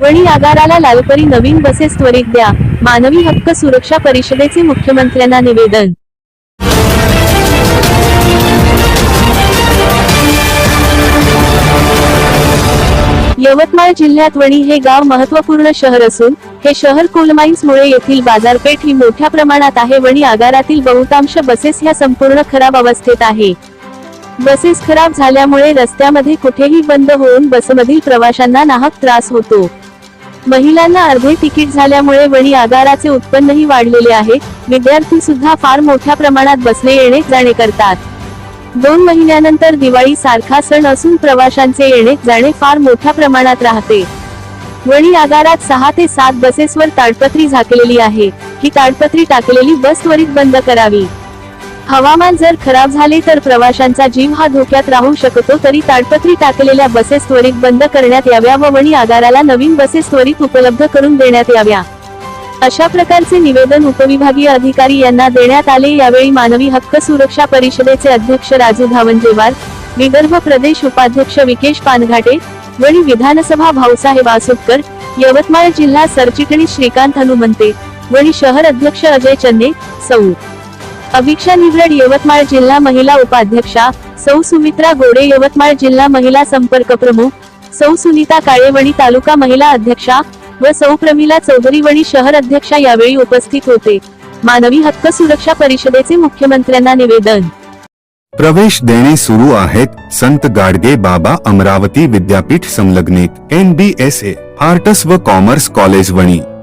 वणी आगाराला लालपरी नवीन बसेस त्वरित द्या. मानवी हक्क सुरक्षा परिषदेचे मुख्यमंत्र्यांना निवेदन. यवतमाळ जिल्ह्यात वणी हे गाव महत्त्वपूर्ण शहर असून हे शहर कोलमाईन्समुळे येथील बाजारपेठ ही मोठ्या प्रमाणात आहे. वणी आगारातील बहुतांश बसेस ह्या संपूर्ण खराब अवस्थेत आहे. बसेस खराब झाल्यामुळे रस्त्यामध्ये कुठेही बंद होऊन बसमधील प्रवाशांना नाहक त्रास होतो. महिलांना अर्धे तिकीट झाल्यामुळे वणी आगाराचे उत्पन्नही वाढलेले आहे. विद्यार्थी सुद्धा फार मोठ्या प्रमाणात बसणे येणे जाणे करतात. दोन महिन्यानंतर दिवाळी सारखा सण असून प्रवाशांचे येणे जाणे फार मोठ्या प्रमाणात राहते. वणी आगारात सहा ते सात बसेसवर ताडपत्री झाकलेली आहे. ही ताडपत्री टाकलेली बस त्वरित बंद करावी. हवामान जर खराब झाले तर प्रवाशांचा जीव हा धोक्यात राहू शकतो तरी ताडपत्री टाकलेल्या बसेस त्वरित बंद करण्यात याव्या व वणी आगाराला नवीन बसेस त्वरित उपलब्ध करून देण्यात याव्या. अशा प्रकारचे निवेदन उपविभागीय अधिकारी यांना देण्यात आले. यावेळी मानवी हक्क सुरक्षा परिषदेचे अध्यक्ष राजू धावंजेवार विदर्भ प्रदेश उपाध्यक्ष विकेश पानघाटे वणी विधानसभा भाऊसाहेब आसुटकर यवतमाळ जिल्हा सरचिटणीस श्रीकांत हनुमंते वणी शहर अध्यक्ष अजय चन्ने सौ अभिक्षा निवड यवतमाळ जिल्हा महिला उपाध्यक्षा सौ सुमित्रा गोडे यवतमाळ जिल्हा महिला संपर्क प्रमुख सौ सुनीता काळेवणी तालुका महिला अध्यक्षा व सौ प्रमिला चौधरी वणी शहर अध्यक्षा यावेळी उपस्थित होते. मानवी हक्क सुरक्षा परिषदेचे मुख्यमंत्र्यांना निवेदन. प्रवेश देणे सुरू आहेत संत गाडगे बाबा अमरावती विद्यापीठ संलग्नित N B S A arts व कॉमर्स कॉलेज वणी.